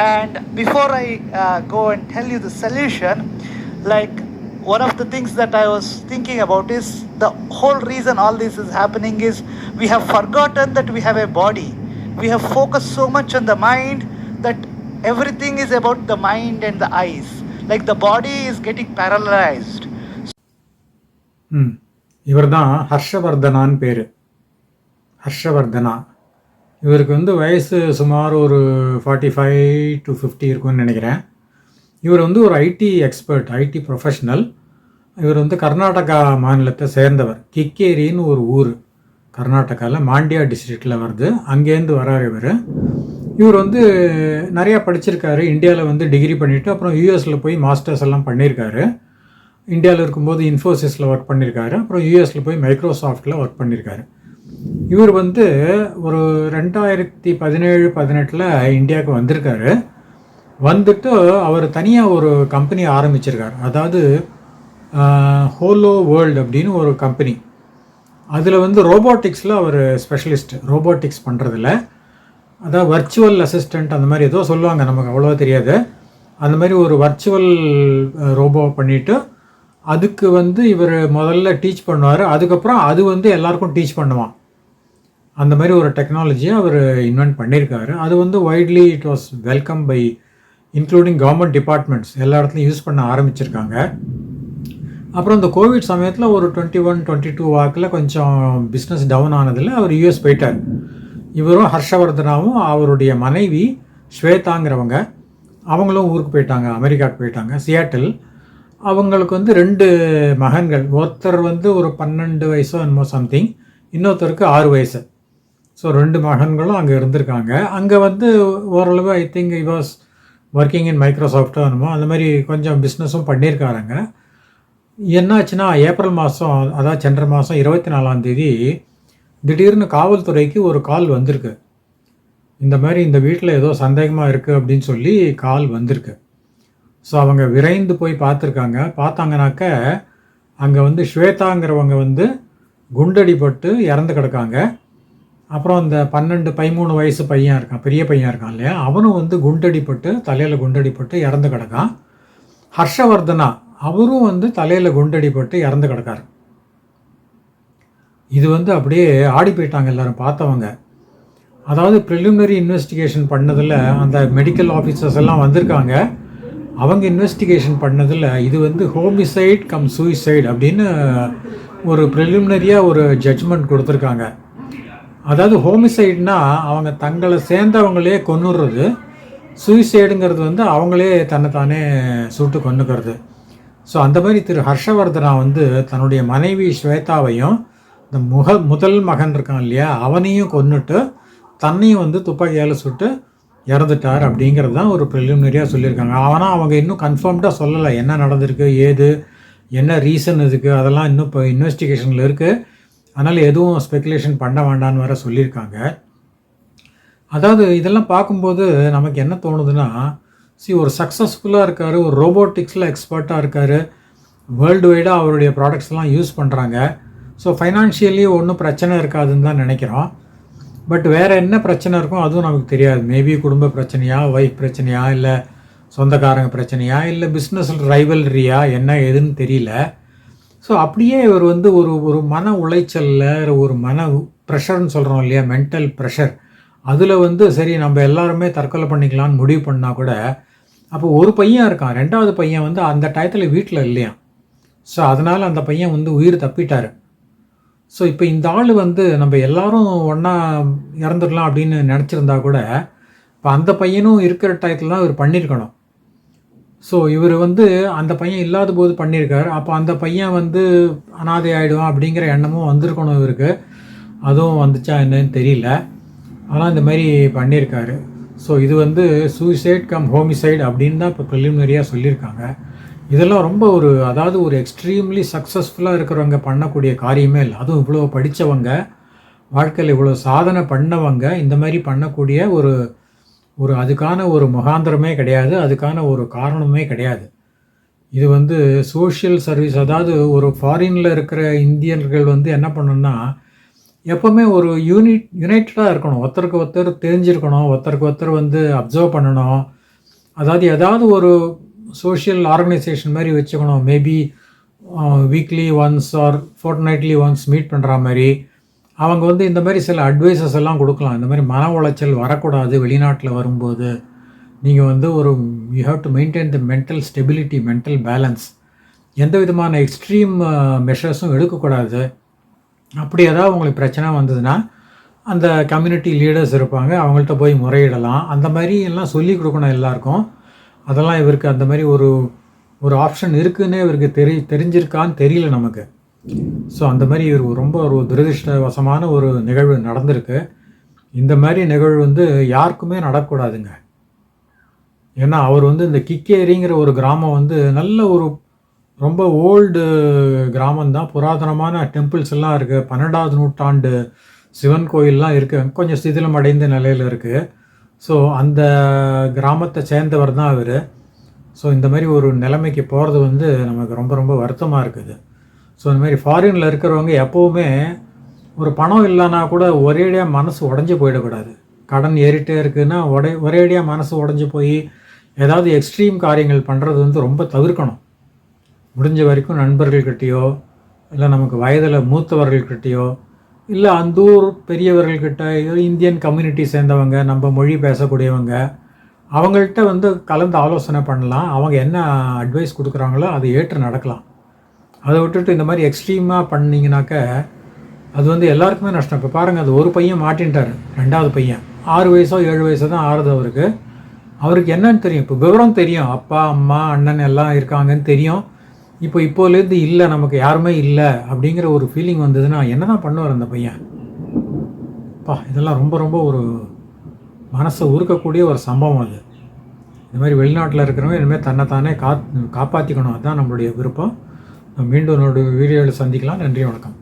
And before I uh, go and tell you the solution, like one of the things that I was thinking about is the whole reason all this is happening is we have forgotten that we have a body. We have focused so much on the mind that everything is about the mind and the eyes. Like the body is getting paralyzed. ம் இவர் தான் ஹர்ஷவர்தனான்னு பேர் ஹர்ஷவர்தனா இவருக்கு வந்து வயசு சுமார் ஒரு forty five to fifty இருக்கும்னு நினைக்கிறேன். இவர் வந்து ஒரு ஐடி எக்ஸ்பர்ட் ஐடி ப்ரொஃபஷ்னல் இவர் வந்து கர்நாடகா மாநிலத்தை சேர்ந்தவர். கிக்கேரின்னு ஒரு ஊர். கர்நாடகாவில் மாண்டியா டிஸ்ட்ரிக்டில் வருது. அங்கேருந்து வரார் இவர். இவர் வந்து நிறையா படிச்சிருக்காரு. இந்தியாவில் வந்து டிகிரி பண்ணிவிட்டு அப்புறம் யூஎஸில் போய் மாஸ்டர்ஸ் எல்லாம் பண்ணியிருக்காரு இந்தியாவில் இருக்கும்போது இன்ஃபோசிஸில் ஒர்க் பண்ணியிருக்காரு அப்புறம் யூஎஸில் போய் மைக்ரோசாஃப்ட்டில் ஒர்க் பண்ணியிருக்காரு இவர் வந்து ஒரு ரெண்டாயிரத்தி பதினேழு பதினெட்டில் இந்தியாவுக்கு வந்திருக்காரு. வந்துட்டு அவர் தனியாக ஒரு கம்பெனி ஆரம்பிச்சிருக்கார். அதாவது ஹோலோ வேர்ல்டு அப்படின்னு ஒரு கம்பெனி அதில் வந்து ரோபோட்டிக்ஸில் அவர் ஸ்பெஷலிஸ்ட் ரோபோட்டிக்ஸ் பண்ணுறதுல அதாவது வர்ச்சுவல் அசிஸ்டண்ட் அந்த மாதிரி ஏதோ சொல்லுவாங்க நமக்கு அவ்வளோவா தெரியாது. அந்த மாதிரி ஒரு வர்ச்சுவல் ரோபோ பண்ணிவிட்டு அதுக்கு வந்து இவர் முதல்ல டீச் பண்ணுவார். அதுக்கப்புறம் அது வந்து எல்லாருக்கும் டீச் பண்ணுவான். அந்த மாதிரி ஒரு டெக்னாலஜியை அவர் இன்வென்ட் பண்ணியிருக்காரு அது வந்து widely it was welcome by including government departments எல்லா இடத்துலையும் யூஸ் பண்ண ஆரம்பிச்சிருக்காங்க. அப்புறம் இந்த கோவிட் சமயத்தில் ஒரு டுவெண்ட்டி ஒன் டுவெண்ட்டி டூ வாக்கில் கொஞ்சம் பிஸ்னஸ் டவுன் ஆனதில் அவர் யூஎஸ் போயிட்டார். இவரும் ஹர்ஷவர்தனாவும் அவருடைய மனைவி ஸ்வேதாங்கிறவங்க அவங்களும் ஊருக்கு போயிட்டாங்க அமெரிக்காவுக்கு போயிட்டாங்க சியாட்டில் அவங்களுக்கு வந்து ரெண்டு மகன்கள். ஒருத்தர் வந்து ஒரு பன்னெண்டு வயசோ என்னமோ சம்திங் இன்னொருத்தருக்கு ஆறு வயசு. ஸோ ரெண்டு மகன்களும் அங்கே இருந்திருக்காங்க. அங்கே வந்து ஓரளவு I think I was working in மைக்ரோசாஃப்ட்டோ என்னமோ அந்த மாதிரி கொஞ்சம் பிஸ்னஸும் பண்ணியிருக்காருங்க. என்னாச்சுன்னா ஏப்ரல் மாதம் அதாவது சென்ற மாதம் இருபத்தி நாலாம் தேதி திடீர்னு காவல்துறைக்கு ஒரு கால் வந்திருக்கு. இந்த மாதிரி இந்த வீட்டில் ஏதோ சந்தேகமாக இருக்குது அப்படின்னு சொல்லி கால் வந்திருக்கு. ஸோ அவங்க விரைந்து போய் பார்த்துருக்காங்க. பார்த்தாங்கனாக்க அங்கே வந்து ஸ்வேதாங்கிறவங்க வந்து குண்டடிப்பட்டு இறந்து கிடக்காங்க. அப்புறம் அந்த பன்னெண்டு பதிமூணு வயசு பையன் இருக்கான் பெரிய பையன் இருக்கான் இல்லையா? அவனும் வந்து குண்டடிப்பட்டு தலையில் குண்டடிப்பட்டு இறந்து கிடக்கான். ஹர்ஷவர்தனா அவரும் வந்து தலையில் குண்டடிப்பட்டு இறந்து கிடக்காரு. இது வந்து அப்படியே ஆடி போயிட்டாங்க எல்லாரும் பார்த்தவங்க. அதாவது ப்ரிலிமினரி இன்வெஸ்டிகேஷன் பண்ணதில் அந்த மெடிக்கல் ஆஃபீஸர்ஸ் எல்லாம் வந்திருக்காங்க. அவங்க இன்வெஸ்டிகேஷன் பண்ணதில் இது வந்து ஹோமிசைட் கம் சூசைட் அப்படின்னு ஒரு ப்ரிலிமினரியாக ஒரு ஜட்ஜ்மெண்ட் கொடுத்துருக்காங்க. அதாவது ஹோமிசைட்னா அவங்க தங்களை சேர்ந்தவங்களே கொன்னுடுறது. சூசைடுங்கிறது வந்து அவங்களே தன்னைத்தானே சுட்டு கொண்டுக்கிறது ஸோ அந்த மாதிரி திரு ஹர்ஷவர்தனா வந்து தன்னுடைய மனைவி ஸ்வேதாவையும் இந்த முக முதல் மகன் இருக்கான் இல்லையா அவனையும் கொன்னுட்டு தன்னையும் வந்து துப்பாக்கியால் சுட்டு இறந்துட்டார் அப்படிங்கிறது தான் ஒரு ப்ரிலிமினரியாக சொல்லியிருக்காங்க. ஆனால் அவங்க இன்னும் கன்ஃபார்ம்டாக சொல்லலை. என்ன நடந்திருக்கு ஏது என்ன ரீசன் இதுக்கு அதெல்லாம் இன்னும் இப்போ இன்வெஸ்டிகேஷனில் இருக்குது அதனால் எதுவும் ஸ்பெகுலேஷன் பண்ண வேண்டான்னு வேற சொல்லியிருக்காங்க. அதாவது இதெல்லாம் பார்க்கும்போது நமக்கு என்ன தோணுதுன்னா சி ஒரு சக்ஸஸ்ஃபுல்லாக இருக்கார் ஒரு ரோபோட்டிக்ஸில் எக்ஸ்பர்ட்டாக இருக்கார் வேர்ல்டு வைடாக அவருடைய ப்ராடக்ட்ஸ்லாம் யூஸ் பண்ணுறாங்க ஸோ ஃபைனான்ஷியலி ஒன்றும் பிரச்சனை இருக்காதுன்னு தான் நினைக்கிறோம். பட் வேறு என்ன பிரச்சனை இருக்கும் அதுவும் நமக்கு தெரியாது. மேபி குடும்ப பிரச்சனையா ஒய்ஃப் பிரச்சனையா இல்லை சொந்தக்காரங்க பிரச்சனையா இல்லை பிஸ்னஸ் ரைவல்ரியா என்ன ஏதுன்னு தெரியல. ஸோ அப்படியே இவர் வந்து ஒரு ஒரு மன உளைச்சலில் ஒரு மன ப்ரெஷர்னு சொல்கிறோம் இல்லையா? மென்டல் ப்ரெஷர் அதில் வந்து சரி நம்ம எல்லாருமே தற்கொலை பண்ணிக்கலாம்னு முடிவு பண்ணால் கூட அப்போ ஒரு பையன் இருக்கான். ரெண்டாவது பையன் வந்து அந்த டயத்தில் வீட்டில் இல்லையா? ஸோ அதனால் அந்த பையன் வந்து உயிர் தப்பிட்டார். ஸோ இப்போ இந்த ஆள் வந்து நம்ம எல்லாரும் ஒன்றா இறந்துடலாம் அப்படின்னு நினச்சிருந்தா கூட இப்போ அந்த பையனும் இருக்கிற டயத்தில் தான் இவர் பண்ணியிருக்கணும் ஸோ இவர் வந்து அந்த பையன் இல்லாத போது பண்ணியிருக்கார். அப்போ அந்த பையன் வந்து அனாதை ஆகிடுவான் அப்படிங்கிற எண்ணமும் வந்திருக்கணும் இவருக்கு. அதுவும் வந்துச்சா என்னன்னு தெரியல. ஆனால் இந்த மாதிரி பண்ணியிருக்காரு. ஸோ இது வந்து சூசைட் கம் ஹோமிசைட் அப்படின்னு தான் இப்போ ப்ரிலிமினரியாக சொல்லியிருக்காங்க. இதெல்லாம் ரொம்ப ஒரு அதாவது ஒரு எக்ஸ்ட்ரீம்லி சக்ஸஸ்ஃபுல்லாக இருக்கிறவங்க பண்ணக்கூடிய காரியமே இல்லை. அதுவும் இவ்வளோ படித்தவங்க வாழ்க்கையில் இவ்வளோ சாதனை பண்ணவங்க இந்த மாதிரி பண்ணக்கூடிய ஒரு ஒரு அதுக்கான ஒரு முகாந்திரமே கிடையாது அதுக்கான ஒரு காரணமே கிடையாது. இது வந்து சோஷியல் சர்வீஸ் அதாவது ஒரு ஃபாரினில் இருக்கிற இந்தியர்கள் வந்து என்ன பண்ணணும்னா எப்போவுமே ஒரு யூனிட் யுனைட்டடாக இருக்கணும். ஒருத்தருக்கு ஒருத்தர் தெரிஞ்சிருக்கணும் ஒருத்தருக்கு ஒருத்தர் வந்து அப்சர்வ் பண்ணணும். அதாவது ஏதாவது ஒரு சோஷியல் ஆர்கனைசேஷன் மாதிரி வச்சுக்கணும். Maybe weekly once or fortnightly once meet பண்ணுற மாதிரி. அவங்க வந்து இந்த மாதிரி சில அட்வைசஸ் எல்லாம் கொடுக்கலாம். இந்த மாதிரி மன உளைச்சல் வரக்கூடாது வெளிநாட்டில் வரும்போது. நீங்கள் வந்து ஒரு you have to maintain the mental stability mental balance எந்த விதமான எக்ஸ்ட்ரீம் uh, மெஷர்ஸும் எடுக்கக்கூடாது. அப்படி ஏதாவது உங்களுக்கு பிரச்சனை வந்ததுன்னா அந்த கம்யூனிட்டி லீடர்ஸ் இருப்பாங்க. அவங்கள்ட்ட போய் முறையிடலாம். அந்த மாதிரி எல்லாம் சொல்லி கொடுக்கணும் எல்லாருக்கும். அதெல்லாம் இவருக்கு அந்த மாதிரி ஒரு ஒரு ஆப்ஷன் இருக்குதுன்னே இவருக்கு தெரி தெரிஞ்சிருக்கான்னு தெரியல நமக்கு. ஸோ அந்த மாதிரி ஒரு ரொம்ப ஒரு துரதிருஷ்டவசமான ஒரு நிகழ்வு நடந்திருக்கு. இந்த மாதிரி நிகழ்வு வந்து யாருக்குமே நடக்கூடாதுங்க. ஏன்னா அவர் வந்து இந்த கிக்கேரிங்கிற ஒரு கிராமம் வந்து நல்ல ஒரு ரொம்ப ஓல்டு கிராமம் தான். புராதனமான டெம்பிள்ஸ் எல்லாம் இருக்குது பன்னெண்டாவது நூற்றாண்டு சிவன் கோயில்லாம் இருக்குது கொஞ்சம் சிதிலம் அடைந்த நிலையில் இருக்குது ஸோ அந்த கிராமத்தை சேர்ந்தவர் தான் அவர். ஸோ இந்த மாதிரி ஒரு நிலைமைக்கு போகிறது வந்து நமக்கு ரொம்ப ரொம்ப வருத்தமாக இருக்குது. ஸோ இந்த மாதிரி ஃபாரினில் இருக்கிறவங்க எப்போவுமே ஒரு பணம் இல்லைன்னா கூட ஒரேடியாக மனசு உடஞ்சி போயிடக்கூடாது. கடன் ஏறிட்டே இருக்குன்னா ஒரே ஒரேடியாக மனசு உடஞ்சி போய் ஏதாவது எக்ஸ்ட்ரீம் காரியங்கள் பண்ணுறது வந்து ரொம்ப தவிர்க்கணும். முடிஞ்ச வரைக்கும் நண்பர்கள்கிட்டயோ இல்லை நமக்கு வயதில் மூத்தவர்கள்கிட்டயோ இல்லை அந்தூர் பெரியவர்கள்கிட்ட இந்தியன் கம்யூனிட்டி சேர்ந்தவங்க நம்ம மொழி பேசக்கூடியவங்க அவங்கள்ட்ட வந்து கலந்து ஆலோசனை பண்ணலாம். அவங்க என்ன அட்வைஸ் கொடுக்குறாங்களோ அதை ஏற்று நடக்கலாம். அதை விட்டுட்டு இந்த மாதிரி எக்ஸ்ட்ரீமாக பண்ணிங்கனாக்க அது வந்து எல்லாருக்குமே நஷ்டம். இப்போ பாருங்கள் அது ஒரு பையன் மாட்டின்ட்டார் ரெண்டாவது பையன். ஆறு வயசோ ஏழு வயசோ தான் ஆறுது அவருக்கு. அவருக்கு என்னன்னு தெரியும்? இப்போ விவரம் தெரியும். அப்பா அம்மா அண்ணன் எல்லாம் இருக்காங்கன்னு தெரியும். இப்போ இப்போலேருந்து இல்லை நமக்கு யாருமே இல்லை அப்படிங்கிற ஒரு ஃபீலிங் வந்ததுன்னா என்ன தான் பண்ணுவார் அந்த பையன்? அப்பா இதெல்லாம் ரொம்ப ரொம்ப ஒரு மனசை உருக்கக்கூடிய ஒரு சம்பவம் அது. இந்த மாதிரி வெளிநாட்டில் இருக்கிறவங்க இனிமேல் தன்னைத்தானே கா காப்பாற்றிக்கணும் அதுதான் நம்மளுடைய விருப்பம். மீண்டும் என்னோட வீடியோவில் சந்திக்கலாம். நன்றி வணக்கம்.